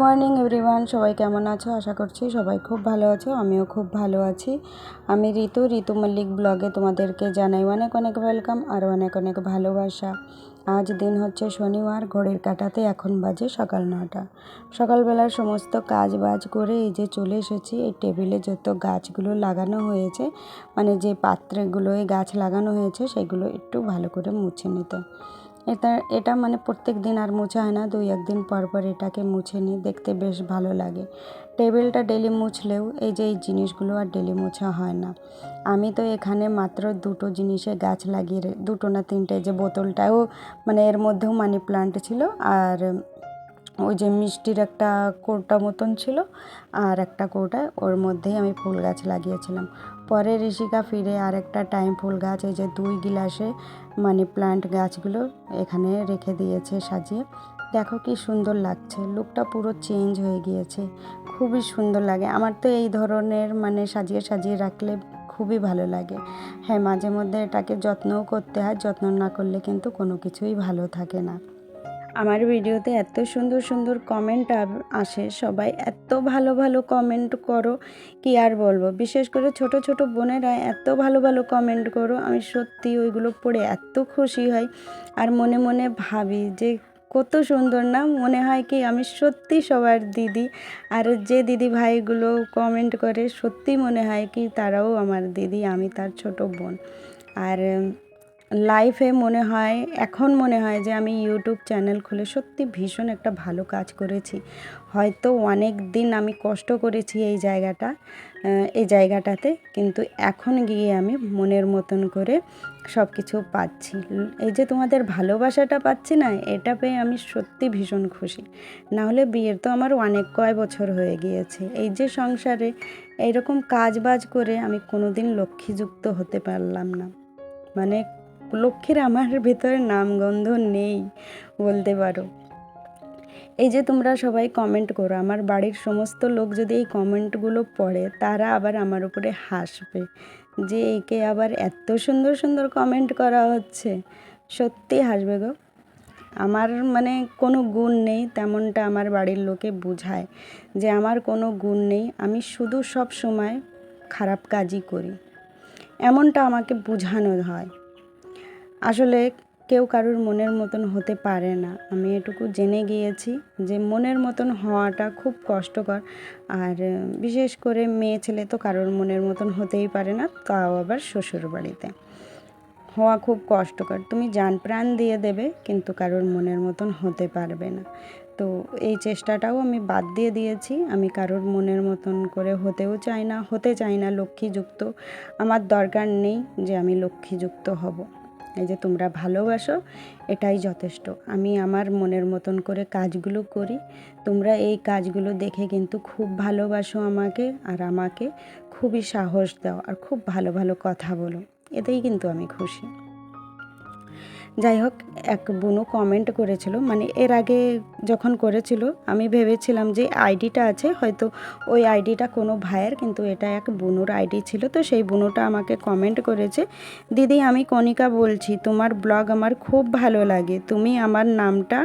Morning everyone, সবাই কেমন আছো? আশা করছি সবাই খুব ভালো আছো, আমিও খুব ভালো আছি। আমি ঋতু ঋতু মল্লিক ব্লগে তোমাদেরকে জানাই অনেক অনেক ওয়েলকাম আর অনেক অনেক ভালোবাসা। আজ দিন হচ্ছে শনিবার, ঘড়ির কাটাতে এখন বাজে সকাল নটা। সকালবেলার সমস্ত কাজ বাজ করে এই যে চলে এসেছি, এই টেবিলে যত গাছগুলো লাগানো হয়েছে মানে যে পাত্রগুলোয় গাছ লাগানো হয়েছে, সেগুলো একটু ভালো করে মুছে নিতে। এটা এটা মানে প্রত্যেক দিন আর মোছা হয় না, দুই একদিন পর পর এটাকে মুছে নিই, দেখতে বেশ ভালো লাগে। টেবিলটা ডেলি মুছলেও এই যে এই জিনিসগুলো আর ডেলি মোছা হয় না। আমি তো এখানে মাত্র দুটো জিনিসে গাছ লাগিয়ে দুটো না তিনটে যে বোতলটাও মানে এর মধ্যেও মানি প্লান্ট ছিল আর ওই যে মিষ্টির একটা কৌটা মতন ছিল আর একটা কৌটায় ওর মধ্যেই আমি ফুল গাছ লাগিয়েছিলাম। পরে ঋষিকা ফিরে আর একটা টাইম ফুল গাছ, এই যে দুই গিলাসে মানি প্লান্ট গাছগুলো এখানে রেখে দিয়েছে সাজিয়ে। দেখো কি সুন্দর লাগছে লুকটা পুরো চেঞ্জ হয়ে গিয়েছে, খুবই সুন্দর লাগে। আমার তো এই ধরনের মানে সাজিয়ে সাজিয়ে রাখলে খুবই ভালো লাগে। হ্যাঁ মাঝে মধ্যে এটাকে যত্নও করতে হয়, যত্ন না করলে কিন্তু কোনো কিছুই ভালো থাকে না। আমার ভিডিওতে এত সুন্দর সুন্দর কমেন্ট আসে। সবাই এত ভালো ভালো কমেন্ট করো, কি আর বলব? বিশেষ করে ছোট ছোট বোনেরা এত ভালো ভালো কমেন্ট করো, আমি সত্যি ওইগুলো পড়ে এত খুশি হই। আর মনে মনে ভাবি যে কত সুন্দর না? মনে হয় কি আমি সত্যি সবার দিদি। আর যে দিদি ভাইগুলো কমেন্ট করে, সত্যি মনে হয় কি তারাও আমার দিদি, আমি তার ছোট বোন। আর লাইফে মনে হয়, এখন মনে হয় যে আমি ইউটিউব চ্যানেল খুলে সত্যি ভীষণ একটা ভালো কাজ করেছি। হয়তো অনেক দিন আমি কষ্ট করেছি এই জায়গাটা এই জায়গাটাতে, কিন্তু এখন গিয়ে আমি মনের মতন করে সব কিছু পাচ্ছি। এই যে তোমাদের ভালোবাসাটা পাচ্ছি না, এটা পেয়ে আমি সত্যি ভীষণ খুশি। না হলে বিয়ের তো আমার অনেক কয় বছর হয়ে গিয়েছে। এই যে সংসারে এইরকম কাজ বাজ করে আমি কোনোদিন লক্ষ্মীযুক্ত হতে পারলাম না। মানে লক্ষ্মীর আমার ভেতরে নামগন্ধ নেই বলতে পারো। এই যে তোমরা সবাই কমেন্ট করো, আমার বাড়ির সমস্ত লোক যদি এই কমেন্টগুলো পড়ে, তারা আবার আমার উপরে হাসবে যে একে আবার এত সুন্দর সুন্দর কমেন্ট করা হচ্ছে। সত্যি হাসবে গো। আমার মানে কোনো গুণ নেই তেমনটা আমার বাড়ির লোকে বুঝায় যে আমার কোনো গুণ নেই, আমি শুধু সব সময় খারাপ কাজই করি। এমনটা আমাকে বোঝানো হয়। আসলে কেউ কারুর মনের মতন হতে পারে না। আমি এটুকু জেনে গিয়েছি যে মনের মতন হওয়াটা খুব কষ্টকর। আর বিশেষ করে মেয়ে ছেলে তো কারোর মনের মতন হতেই পারে না, তাও আবার শ্বশুর বাড়িতে হওয়া খুব কষ্টকর। তুমি যান প্রাণ দিয়ে দেবে, কিন্তু কারোর মনের মতন হতে পারবে না। তো এই চেষ্টাটাও আমি বাদ দিয়ে দিয়েছি। আমি কারোর মনের মতন করে হতেও চাই না, হতে চাই না, লক্ষ্মীযুক্ত। আমার দরকার নেই যে আমি লক্ষ্মীযুক্ত হব। এই যে তোমরা ভালোবাসো, এটাই যথেষ্ট। আমি আমার মনের মতন করে কাজগুলো করি। তোমরা এই কাজগুলো দেখে কিন্তু খুব ভালোবাসো আমাকে আর আমাকে খুবই সাহস দাও আর খুব ভালো ভালো কথা বলো। এতেই কিন্তু আমি খুশি। যাই হোক, এক বুনু কমেন্ট করেছিল। মানে এর আগে যখন করেছিল, আমি ভেবেছিলাম যে আইডিটা আছে, হয়তো ওই আইডিটা কোনো ভাইয়ের, কিন্তু এটা এক বুনুর আইডি ছিল। তো সেই বুনুটা আমাকে কমেন্ট করেছে, দিদি, আমি কণিকা বলছি, তোমার ব্লগ আমার খুব ভালো লাগে। তুমি আমার নামটা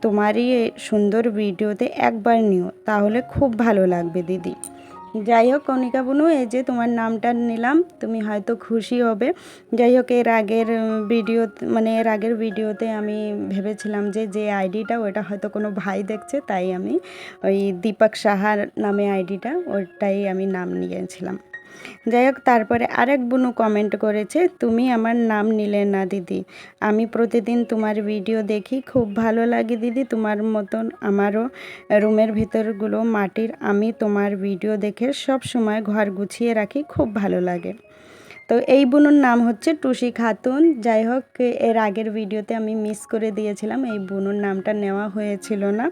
তোমারই সুন্দর ভিডিওতে একবার নিও, তাহলে খুব ভালো লাগবে দিদি। যাই হোক, কণিকা বুনু, এই যে তোমার নামটা নিলাম, তুমি হয়তো খুশি হবে। যাই হোক, এর আগের ভিডিও মানে এর আগের ভিডিওতে আমি ভেবেছিলাম যে যে আইডিটা ওটা হয়তো কোনো ভাই দেখছে, তাই আমি ওই দীপক সাহার নামে আইডিটা ওটাই আমি নাম নিয়েছিলাম। যাই হোক, তারপরে আরেক বুনু কমেন্ট করেছে, তুমি আমার নাম নিলে না, দিদি। আমি প্রতিদিন তোমার ভিডিও দেখি, খুব ভালো লাগে, দিদি। তোমার মতন আমারও রুমের ভিতরগুলো মাটির। আমি তোমার ভিডিও দেখে সব সময় ঘর গুছিয়ে রাখি, খুব ভালো লাগে। তো এই বুনুর নাম হচ্ছে টুসি খাতুন। যাই হোক, এর আগের ভিডিওতে আমি মিস করে দিয়েছিলাম, এই বুনুর নামটা নেওয়া হয়েছিল না,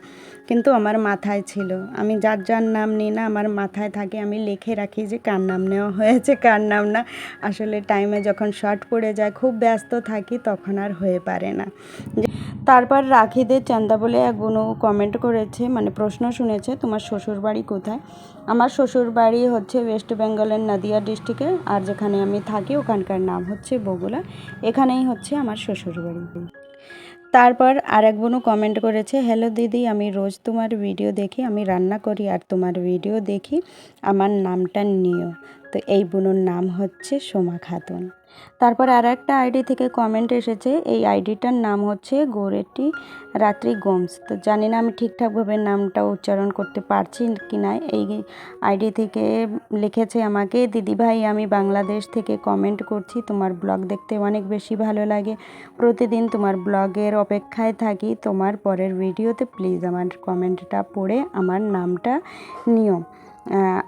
কিন্তু আমার মাথায় ছিল। আমি যার যার নাম নিই না, আমার মাথায় থাকে, আমি লিখে রাখি যে কার নাম নেওয়া হয়েছে, কার নাম না। আসলে টাইমে যখন শর্ট পড়ে যায়, খুব ব্যস্ত থাকি, তখন আর হয়ে পারে না। তারপর রাখিদের চান্দা বলে এক বোনও কমেন্ট করেছে মানে প্রশ্ন শুনেছে, তোমার শ্বশুর বাড়ি কোথায়? আমার শ্বশুর বাড়ি হচ্ছে ওয়েস্ট বেঙ্গলের নদিয়া ডিস্ট্রিক্টে আর যেখানে আমি থাকি ওখানকার নাম হচ্ছে বগুলা এখানেই হচ্ছে আমার শ্বশুর বাড়ি তারপর আর এক বোনও কমেন্ট করেছে হ্যালো দিদি, আমি রোজ তোমার ভিডিও দেখি, আমি রান্না করি, আর তোমার ভিডিও দেখি, আমার নামটা নিও। তো এই বোনের নাম হচ্ছে সোমা খাতুন। তারপর আর একটা আইডি থেকে কমেন্ট এসেছে এই আইডিটার নাম হচ্ছে গোরেটি রাত্রি গোমস। তো জানি না আমি ঠিকঠাকভাবে নামটা উচ্চারণ করতে পারছি কি না এই আইডি থেকে লিখেছে আমাকে দিদিভাই আমি বাংলাদেশ থেকে কমেন্ট করছি তোমার ব্লগ দেখতে অনেক বেশি ভালো লাগে। প্রতিদিন তোমার ব্লগের অপেক্ষায় থাকি তোমার পরের ভিডিওতে প্লিজ আমার কমেন্টটা পড়ে আমার নামটা আহ,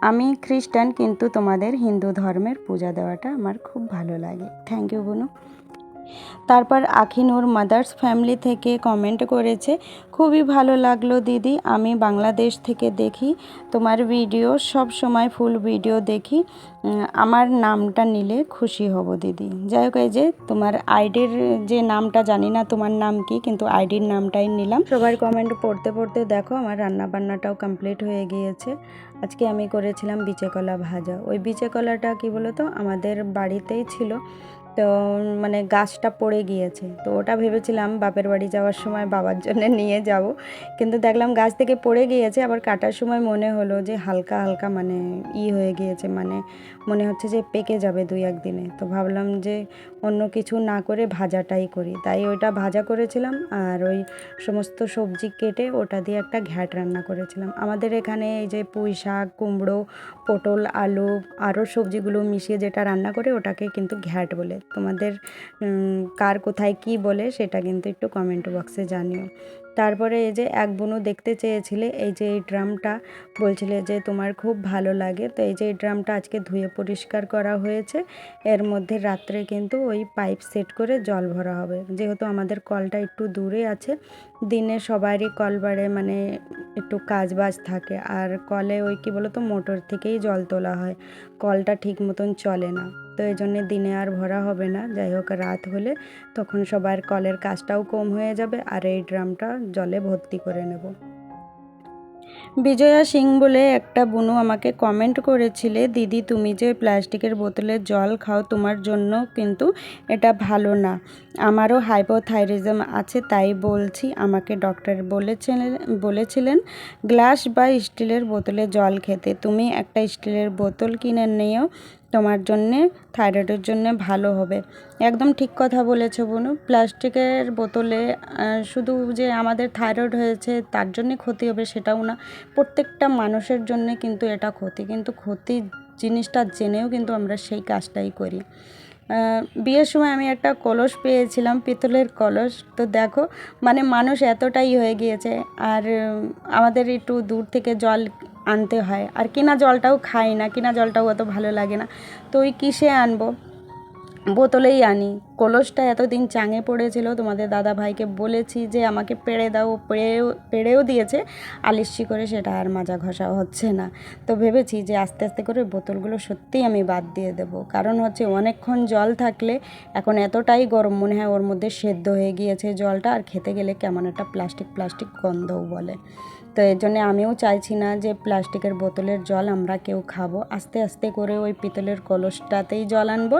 আমি খ্রিস্টান, কিন্তু তোমাদের হিন্দু ধর্মের পূজা দেওয়াটা আমার খুব ভালো লাগে। Thank you Bunu. তারপর আখিন ওর মাদার্স ফ্যামিলি থেকে কমেন্ট করেছে, খুবই ভালো লাগল দিদি, আমি বাংলাদেশ থেকে দেখি, তোমার ভিডিও সব সময় ফুল ভিডিও দেখি আমার নামটা নিলে খুশি হব দিদি। যাই হোক, এই যে তোমার আইডির যে নামটা, জানি না তোমার নাম কি, কিন্তু আইডির নামটাই নিলাম। সবার কমেন্ট পড়তে পড়তে দেখো, আমার রান্না বান্নাটাও কমপ্লিট হয়ে গিয়েছে। আজকে আমি করেছিলাম বিচে কলা ভাজা। ওই বিচে কলাটা কী বলো তো আমাদের বাড়িতেই ছিল। তো মানে গাছটা পড়ে গিয়েছে। তো ওটা ভেবেছিলাম বাপের বাড়ি যাওয়ার সময় বাবার জন্য নিয়ে যাব। কিন্তু দেখলাম গাছ থেকে পড়ে গিয়েছে, আবার কাটার সময় মনে হলো যে হালকা হালকা মানে ই হয়ে গিয়েছে মানে মনে হচ্ছে যে পেকে যাবে দুই একদিনে তো ভাবলাম যে অন্য কিছু না করে ভাজাটাই করি। তাই ওইটা ভাজা করেছিলাম, আর ওই সমস্ত সবজি কেটে ওটা দিয়ে একটা ঘ্যাট রান্না করেছিলাম। আমাদের এখানে এই যে পুঁই শাক, কুমড়ো, পটল, আলু, আরও সবজিগুলো মিশিয়ে যেটা রান্না করে ওটাকে কিন্তু ঘ্যাট বলে। তোমাদের কার কোথায় কি বলে সেটা কিন্তু একটু কমেন্ট বক্সে জানিও। তারপরে এই যে এক বোনও দেখতে চেয়েছিলে, এই যে এই ড্রামটা, বলছিলে যে তোমার খুব ভালো লাগে। তো এই যে এই ড্রামটা আজকে ধুয়ে পরিষ্কার করা হয়েছে, এর মধ্যে রাত্রে কিন্তু ওই পাইপ সেট করে জল ভরা হবে। যেহেতু আমাদের কলটা একটু দূরে আছে, দিনে সবারই কল বাড়ে মানে একটু কাজ বাজ থাকে। আর কলে ওই কি বলো তো মোটর থেকেই জল তোলা হয়। কলটা ঠিক মতন চলে না। তো এই জন্যে দিনে আর ভরা হবে না। যাই হোক, রাত হলে তখন সবার কলের কাজটাও কম হয়ে যাবে আর এই ড্রামটা জলে ভর্তি করে নেব। বিজয়া সিং বলে একটা বুনু আমাকে কমেন্ট করেছিলে, দিদি, তুমি যে প্লাস্টিকের বোতলে জল খাও, তোমার জন্য কিন্তু এটা ভালো না। আমারও হাইপোথাইরিজম আছে, তাই বলছি, আমাকে ডক্টর বলেছিলেন বলেছিলেন গ্লাস বা স্টিলের বোতলে জল খেতে। তুমি একটা স্টিলের বোতল কিনে নিও তোমার জন্যে, থাইরয়েডের জন্যে ভালো হবে। একদম ঠিক কথা বলেছ বোনু। প্লাস্টিকের বোতলে শুধু যে আমাদের থাইরয়েড হয়েছে তার জন্যে ক্ষতি হবে সেটাও না। প্রত্যেকটা মানুষের জন্যে কিন্তু এটা ক্ষতি। কিন্তু ক্ষতি জিনিসটা জেনেও কিন্তু আমরা সেই কাজটাই করি। বিয়ের সময় আমি একটা কলস পেয়েছিলাম, পিতলের কলস। তো দেখো মানে মানুষ এতটাই হয়ে গিয়েছে। আর আমাদের একটু দূর থেকে জল আনতে হয়। আর কিনা জলটাও খাই না, কিনা জলটাও অত ভালো লাগে না। তো ওই কিসে আনব? বোতলেই আনি। কলসটা এতদিন চাঙে পড়েছিল, তোমাদের দাদা ভাইকে বলেছি যে আমাকে পেড়ে দাও, পেড়েও পেড়েও দিয়েছে, আলিস্যি করে সেটা আর মাজা ঘষা হচ্ছে না। তো ভেবেছি যে আস্তে আস্তে করে বোতলগুলো সত্যিই আমি বাদ দিয়ে দেব। কারণ হচ্ছে অনেকক্ষণ জল থাকলে এখন এতটাই গরম, মনে হয় ওর মধ্যে সেদ্ধ হয়ে গিয়েছে জলটা, আর খেতে গেলে কেমন একটা প্লাস্টিক প্লাস্টিক গন্ধও বলে। তো এর জন্যে আমিও চাইছি না যে প্লাস্টিকের বোতলের জল আমরা কেউ খাব। আস্তে আস্তে করে ওই পিতলের কলসটাতেই জল আনব।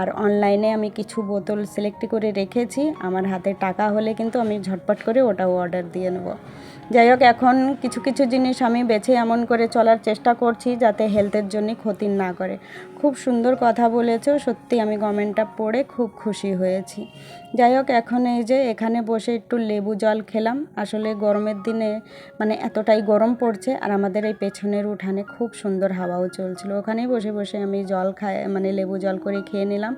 আর অনলাইনে আমি কিছু বোতল সিলেক্ট করে রেখেছি। আমার হাতে টাকা হলে কিন্তু আমি ঝটপট করে ওটাও অর্ডার দিয়ে নেব। যাই হোক, এখন কিছু কিছু জিনিস আমি বেছে এমন করে চলার চেষ্টা করছি যাতে হেলথের জন্য ক্ষতি না করে। খুব সুন্দর কথা বলেছ, সত্যি আমি কমেন্টটা পড়ে খুব খুশি হয়েছি। যাই হোক, এখন এই যে এখানে বসে একটু লেবু জল খেলাম। আসলে গরমের দিনে মানে এতটাই গরম পড়ছে আর আমাদের এই পেছনের উঠানে খুব সুন্দর হাওয়াও চলছিল। ওখানেই বসে বসে আমি জল খাই মানে লেবু জল করে খেয়ে নিলাম।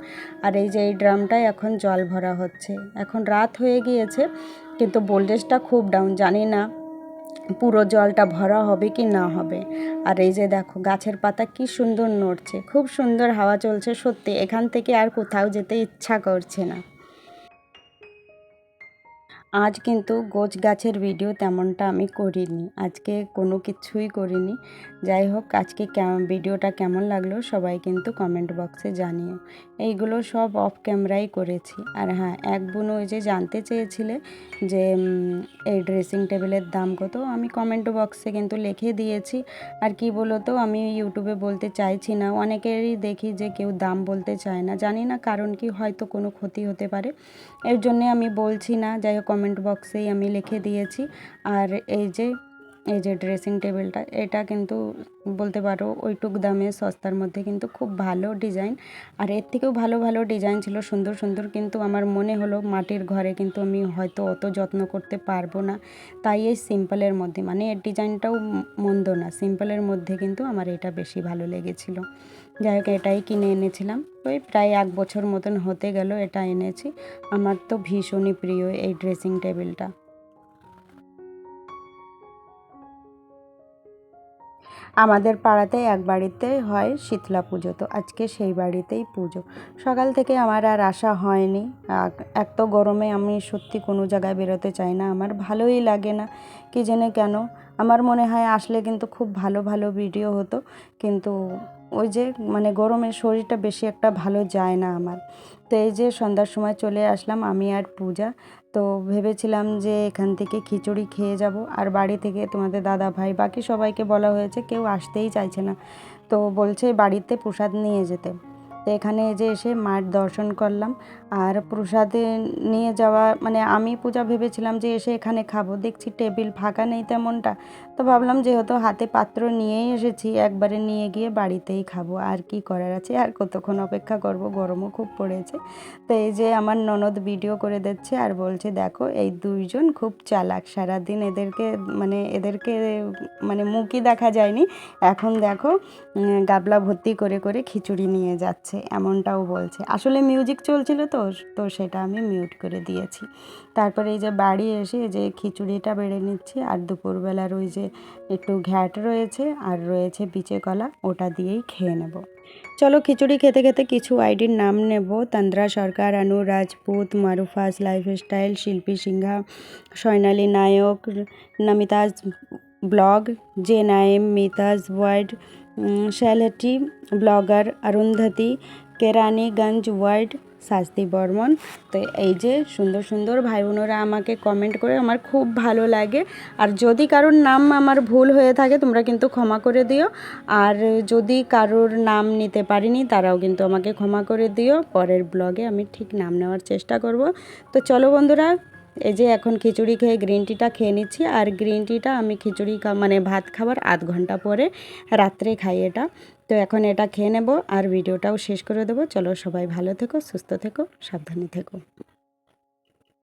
আর এই যে এই ড্রামটায় এখন জল ভরা হচ্ছে। এখন রাত হয়ে গিয়েছে, কিন্তু ভোল্টেজটা খুব ডাউন জানি না পুরো জলটা ভরা হবে কি না হবে। আর এই যে দেখো, গাছের পাতা কি সুন্দর নড়ছে, খুব সুন্দর হাওয়া চলছে, সত্যি এখান থেকে আর কোথাও যেতে ইচ্ছা করছে না। আজ কিন্তু গোছ গাছের ভিডিও তেমনটা আমি করিনি। আজকে কোনো কিছুই করিনি। যাই হোক, আজকে ভিডিওটা কেমন লাগল সবাই কিন্তু কমেন্ট বক্সে জানিও। এইগুলো সব অফ ক্যামেরাই করেছি। আর হ্যাঁ এক বোন ওই যে জানতে চেয়েছিলে যে এই ড্রেসিং টেবিলের দাম কত? আমি কমেন্ট বক্সে কিন্তু লিখে দিয়েছি। আর কি বলো তো আমি ইউটিউবে বলতে চাইছি না। অনেকেরই দেখি যে কেউ দাম বলতে চায় না। জানি না কারণ কি হয়তো কোনো ক্ষতি হতে পারে। এর জন্যে আমি বলছি না। যাই হোক কমেন্ট বক্সেই আমি লিখে দিয়েছি। আর এই যে এই যে ড্রেসিং টেবিলটা এটা কিন্তু বলতে পারো ওইটুক দামে সস্তার মধ্যে কিন্তু খুব ভালো ডিজাইন আর এর থেকেও ভালো ভালো ডিজাইন ছিল, সুন্দর সুন্দর কিন্তু আমার মনে হলো মাটির ঘরে কিন্তু আমি হয়তো অত যত্ন করতে পারব না। তাই এই সিম্পলের মধ্যে মানে এর ডিজাইনটাও মন্দ না সিম্পলের মধ্যে কিন্তু আমার এটা বেশি ভালো লেগেছিলো। যাই হোক এটাই কিনে এনেছিলাম। ওই প্রায় এক বছর মতন হতে গেল এটা এনেছি। আমার তো ভীষণই প্রিয় এই ড্রেসিং টেবিলটা আমাদের পাড়াতে এক বাড়িতে হয় শীতলা পুজো, তো আজকে সেই বাড়িতেই পুজো। সকাল থেকে আমার আর আসা হয়নি। এক তো গরমে আমি সত্যি কোনো জায়গায় বেরোতে চাই না, আমার ভালোই লাগে না, কি জেনে কেন। আমার মনে হয় আসলে কিন্তু খুব ভালো ভালো ভিডিও হতো, কিন্তু ওই যে মানে গরমে শরীরটা বেশি একটা ভালো যায় না আমার। তো এই যে সন্ধ্যার সময় চলে আসলাম আমি আর পূজা। তো ভেবেছিলাম যে এখান থেকে খিচুড়ি খেয়ে যাব। আর বাড়ি থেকে তোমাদের দাদা ভাই বাকি সবাইকে বলা হয়েছে কেউ আসতেই চাইছে না। তো বলছে বাড়িতে প্রসাদ নিয়ে যেতে। তো এখানে যে এসে মার দর্শন করলাম। আর প্রসাদে নিয়ে যাওয়া মানে আমি পূজা ভেবেছিলাম যে এসে এখানে খাব। দেখছি টেবিল ফাঁকা নেই তেমনটা। তো ভাবলাম যেহেতু হাতে পাত্র নিয়েই এসেছি, একবারে নিয়ে গিয়ে বাড়িতেই খাব। আর কি করার আছে? আর কতক্ষণ অপেক্ষা করব? গরমও খুব পড়েছে। তো এই যে আমার ননদ ভিডিও করে দিচ্ছে আর বলছে, দেখো, এই দুইজন খুব চালাক। সারাদিন এদেরকে মানে এদেরকে মানে মুখই দেখা যায়নি। এখন দেখো গাবলা ভর্তি করে করে খিচুড়ি নিয়ে যাচ্ছে। এমনটাও বলছে। আসলে মিউজিক চলছিল তো তো সেটা আমি মিউট করে দিয়েছি। তারপরে এই যে বাড়ি এসে যে খিচুড়িটা বেড়ে নিচ্ছি, আর দুপুরবেলার ওই যে একটু ঘ্যাট রয়েছে, আর রয়েছে বিচে কলা, ওটা দিয়েই খেয়ে নেব। চলো খিচুড়ি খেতে খেতে কিছু আইডির নাম নেব। তন্দ্রা সরকার, আনু রাজপুত মারুফাজ লাইফস্টাইল শিল্পী সিংহা সৈনালী নায়ক নমিতাজ ব্লগ জে নাইম মিতাজ ওয়ার্ড শ্যালটি, ব্লগার অরুন্ধতী কেরানীগঞ্জ ওয়ার্ড, শাস্তি বর্মন। তো এই যে সুন্দর সুন্দর ভাই বোনেরা আমাকে কমেন্ট করে আমার খুব ভালো লাগে। আর যদি কারোর নাম আমার ভুল হয়ে থাকে, তোমরা কিন্তু ক্ষমা করে দিও। আর যদি কারোর নাম নিতে পারিনি, তারাও কিন্তু আমাকে ক্ষমা করে দিও। পরের ব্লগে আমি ঠিক নাম নেওয়ার চেষ্টা করব। তো চলো বন্ধুরা এই যে এখন খিচুড়ি খেয়ে গ্রিন টিটা খেয়ে নিচ্ছি। আর গ্রিন টিটা আমি খিচুড়ি মানে ভাত খাবার আধ ঘণ্টা পরে রাত্রে খাই এটা। তো এখন এটা খেয়ে নেব আর ভিডিওটাও শেষ করে দেবো। চলো সবাই ভালো থেকো, সুস্থ থেকো, সাবধানে থেকো।